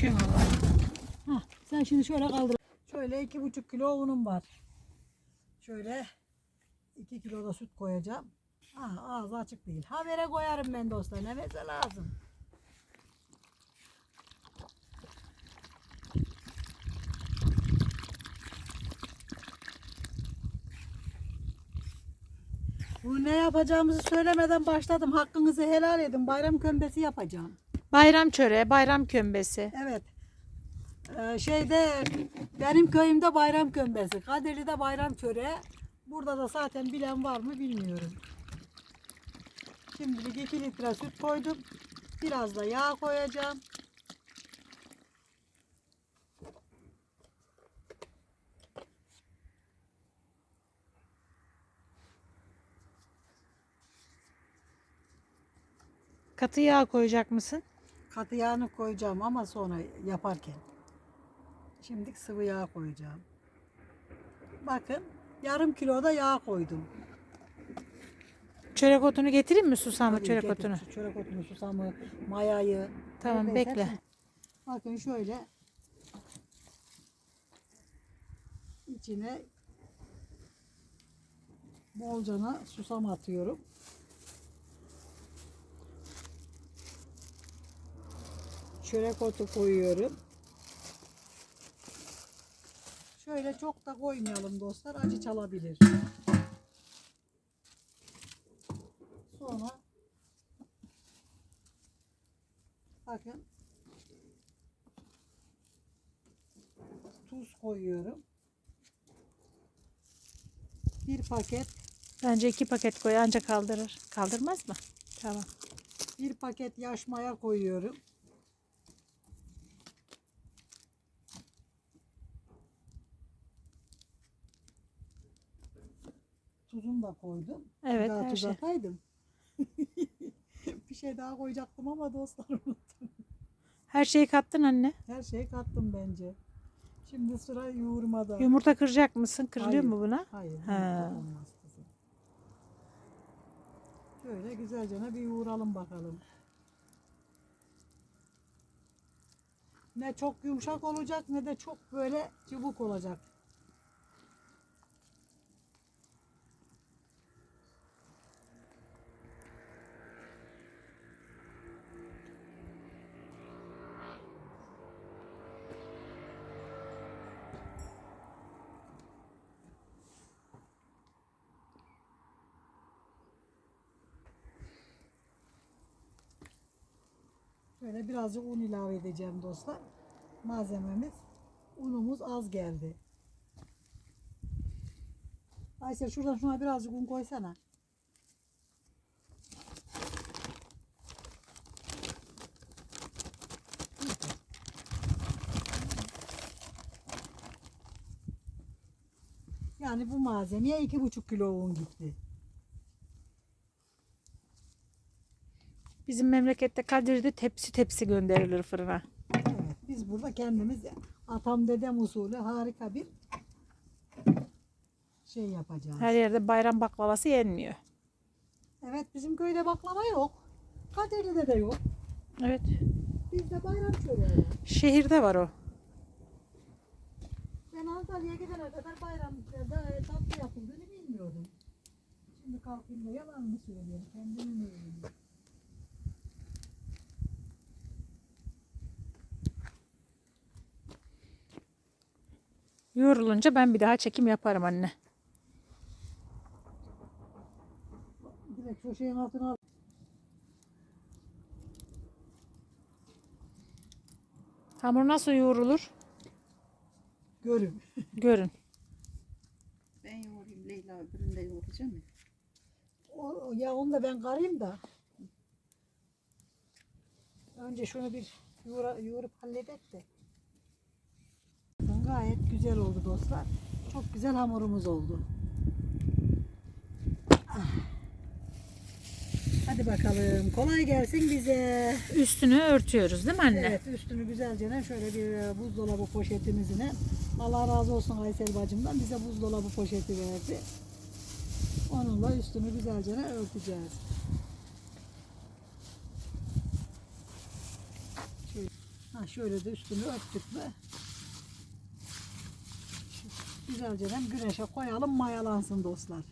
şey var. Hah, sen şimdi şöyle kaldır. Şöyle iki buçuk kilo unum var. Şöyle iki kilo da süt koyacağım. Ah, ağzı açık değil. Habere koyarım ben dostlar. Ne mesela lazım. Bu ne yapacağımızı söylemeden başladım. Hakkınızı helal edin. Bayram kömbesi yapacağım. Bayram çöreği, bayram kömbesi. Evet. Ee, şeyde benim köyümde bayram kömbesi. Kadirli'de bayram çöreği. Burada da zaten bilen var mı bilmiyorum. Şimdilik 2 litre süt koydum. Biraz da yağ koyacağım. Katı yağ koyacak mısın? Katı yağını koyacağım ama sonra yaparken. Şimdilik sıvı yağ koyacağım. Bakın yarım kilo da yağ koydum. Çörek otunu getireyim mi susamı Tabii çörek getir, otunu? Çörek otunu, susamı, mayayı. Tamam, Evet, bekle. hepsini. Bakın şöyle. içine bolcana susam atıyorum. Çörek otu koyuyorum. Şöyle çok da koymayalım dostlar. Acı çalabilir. Sonra bakın tuz koyuyorum. Bir paket Bence iki paket koy ancak kaldırır. Kaldırmaz mı? Tamam. bir paket yaş maya koyuyorum. Da koydum. Evet, Daha her tuz şey. ataydım. bir şey daha koyacaktım ama dostlar unuttum. Her şeyi kattın anne. Her şeyi kattım bence. Şimdi sıra yoğurmada. Yumurta kıracak mısın? Kırılıyor Hayır. mu buna? Hayır. Ha. olmaz kızım. Şöyle güzelce bir yoğuralım bakalım. Ne çok yumuşak olacak ne de çok böyle çubuk olacak. Şöyle birazcık un ilave edeceğim dostlar. Malzememiz unumuz az geldi. Aysel şuradan şuna birazcık un koysana. Yani bu malzemeye iki buçuk kilo un gitti. Bizim memlekette Kadir'de tepsi tepsi gönderilir fırına. Evet, biz burada kendimiz atam dedem usulü harika bir şey yapacağız. Her yerde bayram baklavası yenmiyor. Evet, bizim köyde baklava yok. Kadirli'de de yok. Evet. Bizde bayram çöreği. Şehirde var o. Ben Antalya'ya gidene kadar bayramda e, tatlı yapıldığını bilmiyordum. Şimdi kalkayım da yalan mı söylüyorum? Kendimi mi övüyorum? Yoğrulunca ben bir daha çekim yaparım anne. Direkt şu şeyin altına al. Hamur nasıl yoğrulur? Görün. Görün. Ben yoğurayım Leyla öbürünü de yoğuracağım ya. O, ya onu da ben karayım da. Önce şunu bir yoğura, yoğurup halledek de. Gayet güzel oldu dostlar. Çok güzel hamurumuz oldu. Ah. Hadi bakalım. Kolay gelsin bize. Üstünü örtüyoruz değil mi anne? Evet üstünü güzelce şöyle bir e, buzdolabı poşetimizine. Allah razı olsun Aysel bacımdan bize buzdolabı poşeti verdi. Onunla üstünü güzelce örteceğiz. Şöyle. Ha şöyle de üstünü örttük mü? Güzelce güneşe koyalım mayalansın dostlar.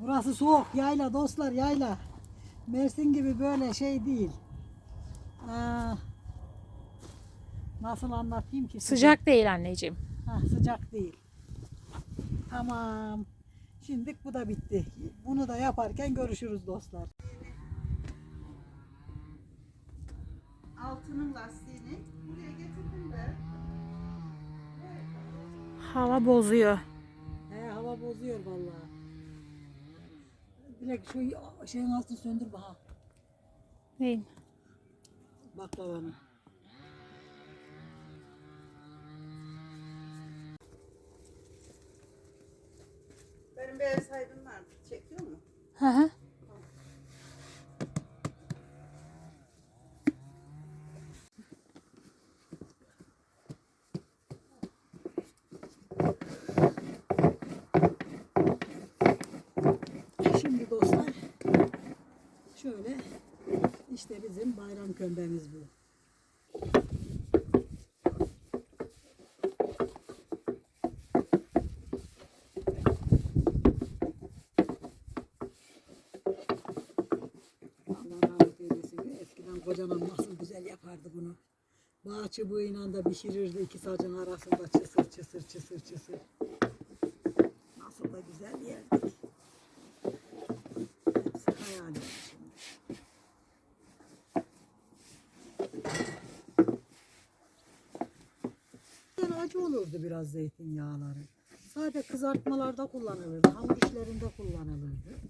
Burası soğuk yayla dostlar yayla. Mersin gibi böyle şey değil. Aa, nasıl anlatayım ki? size? Sıcak değil anneciğim. Ha, sıcak değil. Tamam. Şimdi bu da bitti. Bunu da yaparken görüşürüz dostlar. Altının lastiğini buraya getirdim de. Hava bozuyor. He, hava bozuyor vallahi. Bilek şu şeyin altını söndür bana. Neyin? Baklavanı. Benim bir ev sahibim var. Çekiyor mu? Hı hı. Şimdi dostlar şöyle işte kömbemiz bu. Kocanam nasıl güzel yapardı bunu. Bağ çubuğuyla da pişirirdi iki sacın arasında çısır çısır çısır çısır. Nasıl da güzel yerdik. Hepsi hayal oldu şimdi. Acı olurdu biraz zeytinyağları. Sadece kızartmalarda kullanılırdı, hamur işlerinde kullanılırdı.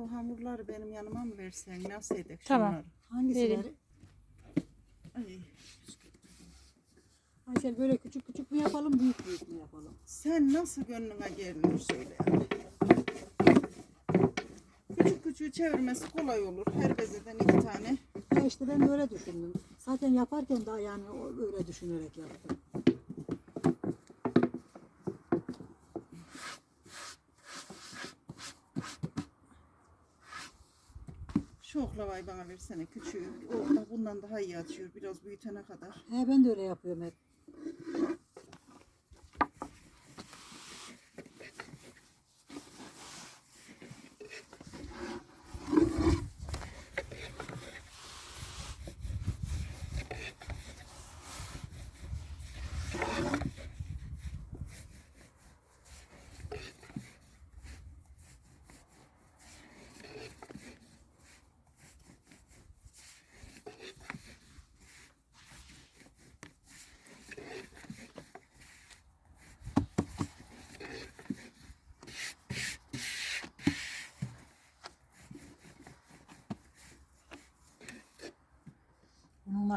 O hamurları benim yanıma mı versen? Nasıl edek Tamam. şunları? Hangisileri? Verin. Ay, Aysel böyle küçük küçük mü yapalım, büyük büyük mü yapalım? sen nasıl gönlüne gelir söyle. Küçük küçüğü çevirmesi kolay olur. Her bezeden iki tane. Ya işte ben de öyle düşündüm. Zaten yaparken daha yani o- öyle düşünerek yaptım. Şu oklavayı bana versene küçüğü. O da bundan daha iyi açıyor. Biraz büyütene kadar. He ben de öyle yapıyorum hep.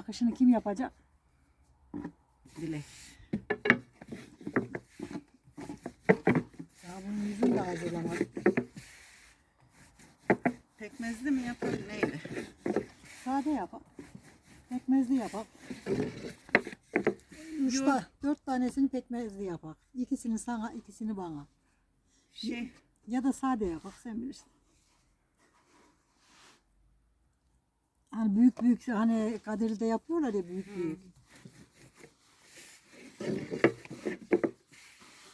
Bunun nakışını kim yapacak? Dilek. Ya bunun yüzünü de hazırlamadık. Pekmezli mi yapalım neyle? Sade yapak. Pekmezli yapak. Üç Yok. ta- dört tanesini pekmezli yapak. İkisini sana, ikisini bana. Şey, Ya da sade yapak sen bilirsin. Hani büyük büyük hani Kadir'de yapıyorlar ya büyük büyük.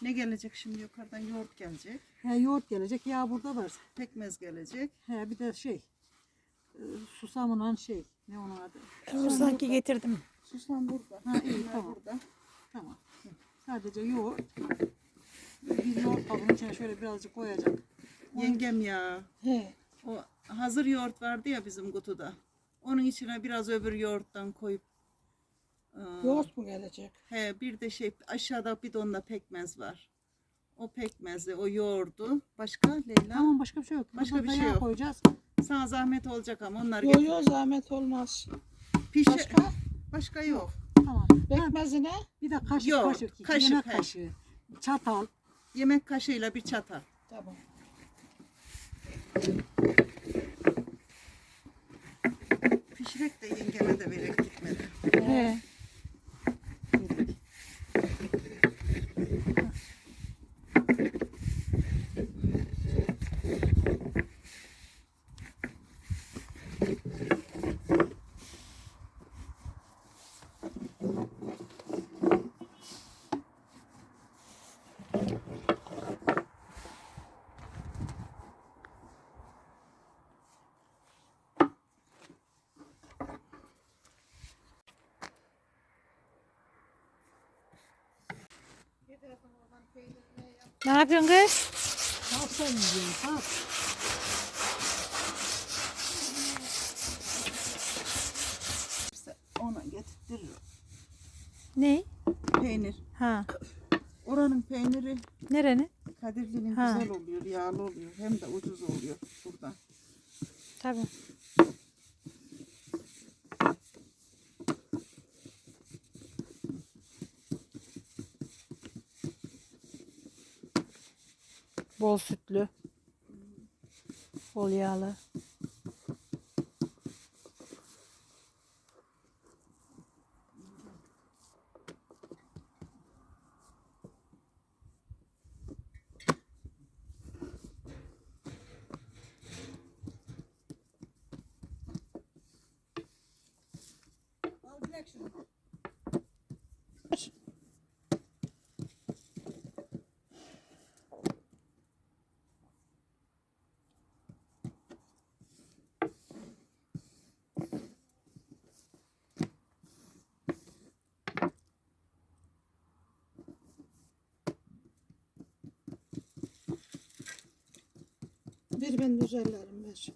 ne gelecek şimdi yukarıdan yoğurt gelecek. He yoğurt gelecek ya burada var. Pekmez gelecek. He bir de şey e, susamla şey ne onun adı? Dur sanki getirdim. Susam burada. Ha, iyi, tamam. burada. Tamam. Sadece yoğurt. Bir yoğurt kabının içine şöyle birazcık koyacak. Yengem ya. He. O hazır yoğurt vardı ya bizim kutuda. Onun içine biraz öbür yoğurttan koyup aa, Yoğurt mu gelecek? He bir de şey aşağıda bidonda pekmez var. O pekmezi, o yoğurdu. Başka Leyla? Tamam başka bir şey yok. Başka bir şey yok. koyacağız. Sana zahmet olacak ama onları Yo yo zahmet olmaz. Pişi- Başka? Başka yok. Tamam. Pekmezine bir de kaşık Yok, kaşık. kaşık, yemek he. kaşığı. Çatal. Yemek kaşığıyla bir çatal. Tamam. Pişirek de yengeme de verek gitmedi. He. Ne yapıyorsun kız? Kalk sen yiyeceksin. Kalk. Ona getirtirir. Ne? Peynir. Ha. Oranın peyniri Nerenin? Kadirli'nin Ha. güzel oluyor, yağlı oluyor. Hem de ucuz oluyor buradan. Tabii. Bol sütlü. Bol yağlı. Al şunu. Bir ben düzellerim ver.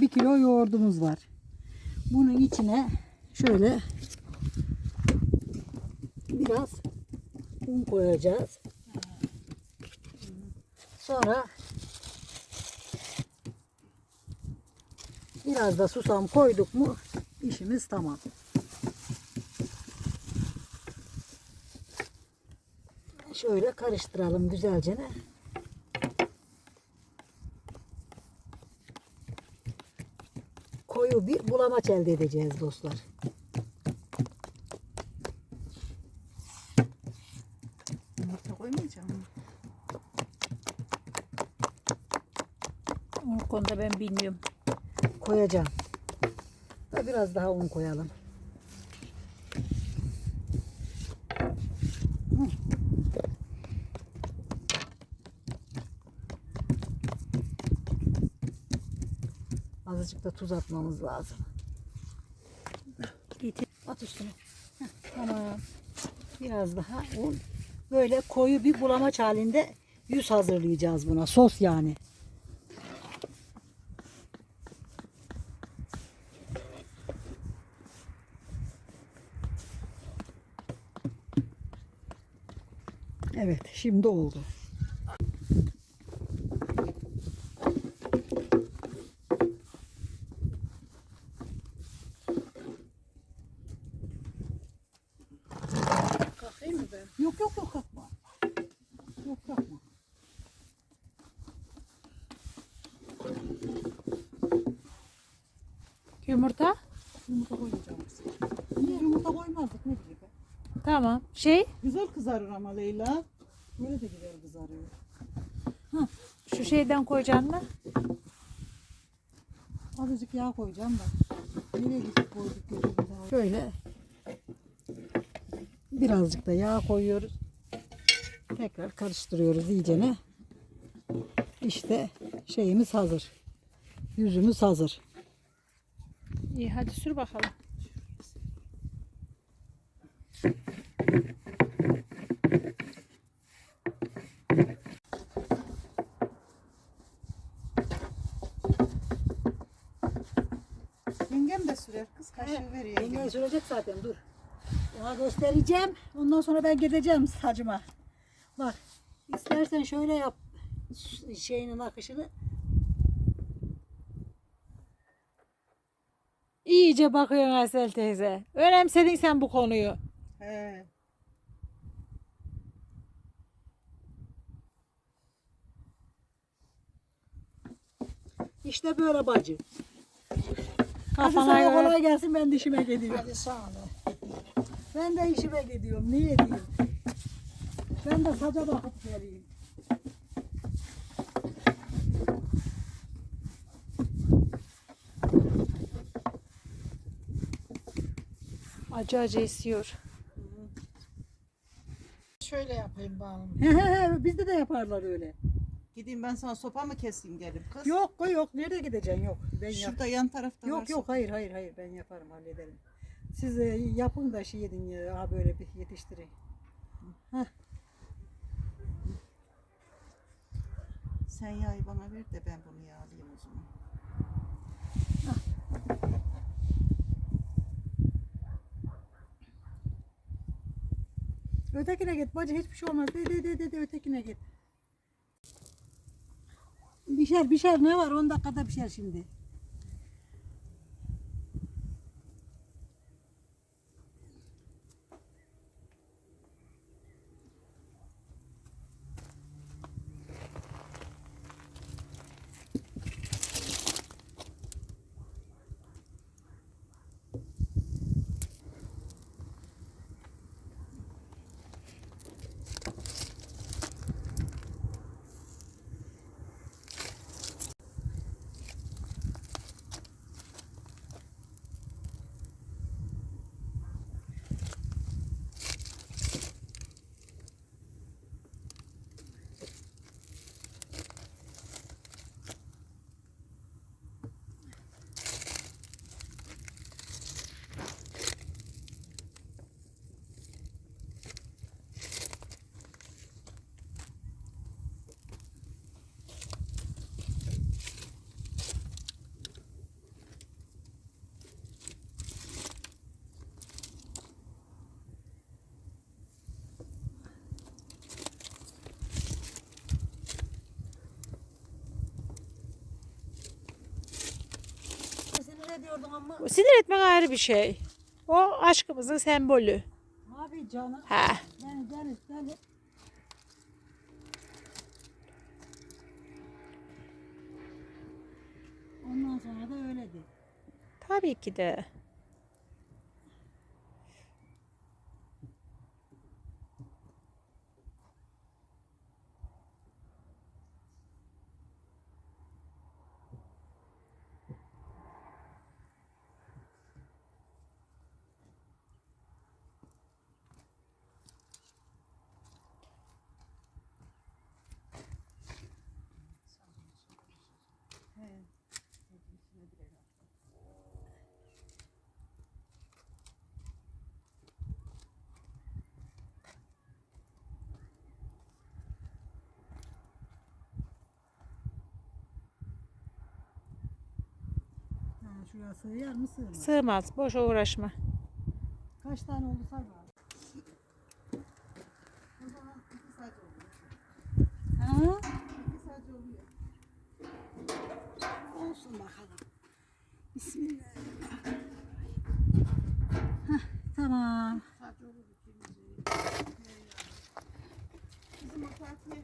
Bir kilo yoğurdumuz var. Bunun içine şöyle biraz un koyacağız. Sonra biraz da susam koyduk mu işimiz tamam. Şöyle karıştıralım güzelce. koyu bir bulamaç elde edeceğiz dostlar. Yumurta koymayacağım. Konuda ben bilmiyorum. Koyacağım. Ve biraz daha un koyalım. Azıcık da tuz atmamız lazım. Getir. At üstüne. Heh, tamam. Biraz daha un. Böyle koyu bir bulamaç halinde yüz hazırlayacağız buna. Sos yani. Evet, şimdi oldu. Kalkayım mı ben? Yok yok yok kalkma. Yok kalkma. Yumurta. Yumurta koymayacağım. Niye yumurta koymazdık ne bileyim ben. Tamam. Şey, kızarır ama Leyla. Böyle de güzel kızarıyor. şu şeyden koyacaksın mı? Azıcık yağ koyacağım da. Nereye gidip koyduk daha. Şöyle. Birazcık da yağ koyuyoruz. Tekrar karıştırıyoruz iyicene. İşte şeyimiz hazır. Yüzümüz hazır. İyi hadi sür bakalım. sürer kız kaşığı sürecek zaten dur. Ona göstereceğim. Ondan sonra ben gideceğim sacıma. Bak istersen şöyle yap şeyinin akışını. İyice bakıyorsun Asel teyze. Önemsedin sen bu konuyu. He. İşte böyle bacı. Hadi Kafana sana göre. kolay gelsin ben de işime gidiyorum. Hadi sağ ol. Ben de işime gidiyorum. Niye diyeyim? Ben de saca bakıp geleyim. Acı acı esiyor. Şöyle yapayım bağım. He he he bizde de yaparlar öyle. Gideyim ben sana sopa mı keseyim gelip kız? Yok yok. Nereye gideceksin? Yok. Ben yap. Şurada yan tarafta var Yok yok sopa. hayır hayır hayır ben yaparım hallederim. Siz e, yapın da şey edin ya ha böyle bir yetiştirin. Sen yağı bana ver de ben bunu yağlayayım o zaman. Ötekine git bacı hiçbir şey olmaz. De de de de, de ötekine git. Pişer pişer ne var 10 dakikada pişer şimdi. Sinir ediyordun ama. Sinir etmek ayrı bir şey. O aşkımızın sembolü. Abi canım. Ha. Yani gel gel. Ondan sonra da öyledir. Tabii ki de. Şuraya sığar mı sığmaz? Sığmaz. Boş uğraşma. Kaç tane oldu say bana. O zaman iki saat oluyor. Ha? İki saat oluyor. Olsun bakalım. Bismillah. Hah, tamam. Bizim o partiye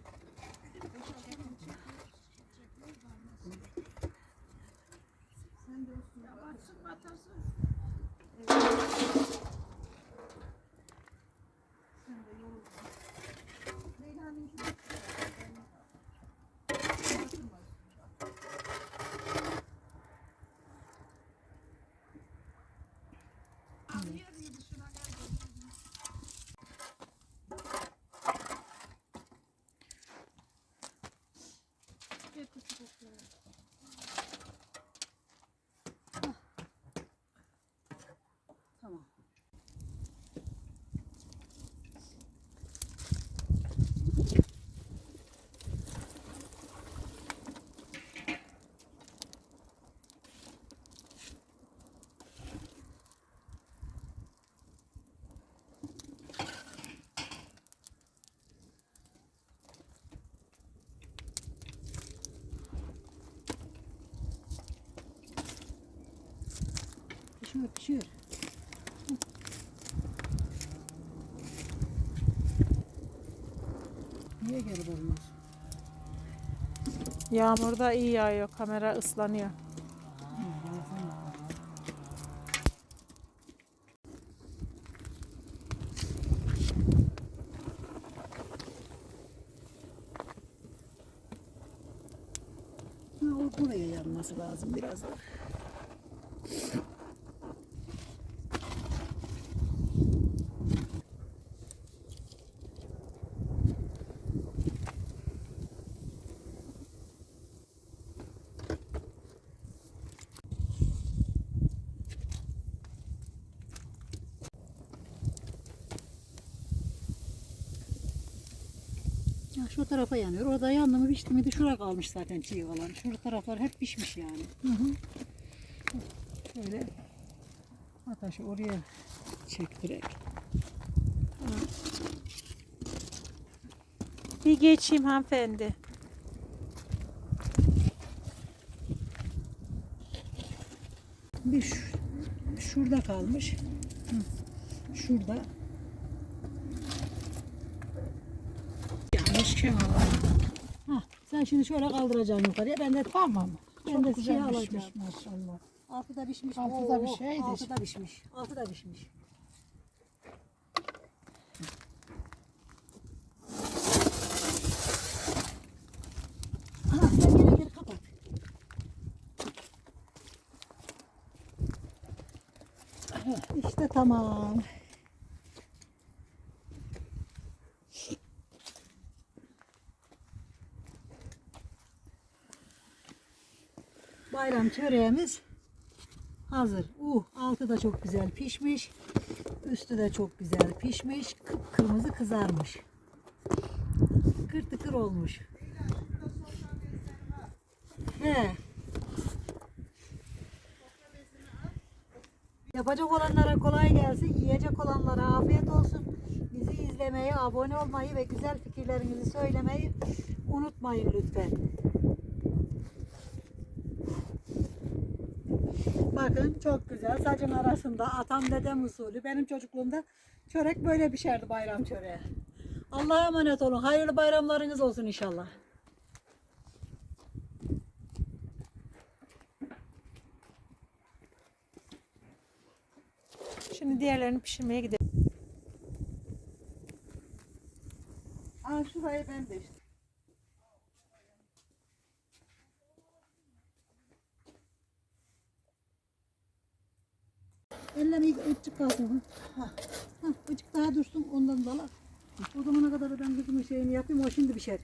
Sen de üstüne bak. Sen de yoruldun. Leyla'nınki de Tamam. Pişiyor pişiyor. Niye geri dönüyorsun? Yağmurda iyi yağıyor. Kamera ıslanıyor. Ha, o buraya yanması lazım biraz da. Şu tarafa yanıyor. Orada yandı mı pişti miydi? Şuraya kalmış zaten çiğ olan. Şu taraflar hep pişmiş yani. Şöyle ataşı oraya çektirek. Bir geçeyim hanımefendi. Bir şu- şurada kalmış. Hı. Şurada. Hah, sen şimdi şöyle kaldıracaksın yukarıya. Ben de Tamam. ben de şey alacağım. maşallah. Altı da pişmiş. Altı da Oo, pişeydi. Altı da pişmiş. Altı da pişmiş. Aha, sen geri geri kapat. İşte tamam. Bayram çöreğimiz hazır. Uh, altı da çok güzel pişmiş. Üstü de çok güzel pişmiş. Kıpkırmızı kızarmış. Tıkır tıkır olmuş. He. Yapacak olanlara kolay gelsin. Yiyecek olanlara afiyet olsun. Bizi izlemeyi, abone olmayı ve güzel fikirlerinizi söylemeyi unutmayın lütfen. Bakın çok güzel. Sacın arasında atam dedem usulü. Benim çocukluğumda çörek böyle pişerdi bayram çöreği. Allah'a emanet olun. Hayırlı bayramlarınız olsun inşallah. Şimdi diğerlerini pişirmeye gidelim. Aa şurayı ben de işte. Ellerine ıcık kalsın. Ha. Ha, daha dursun ondan dala. O zamana kadar ben kızımın şeyini yapayım o şimdi pişer.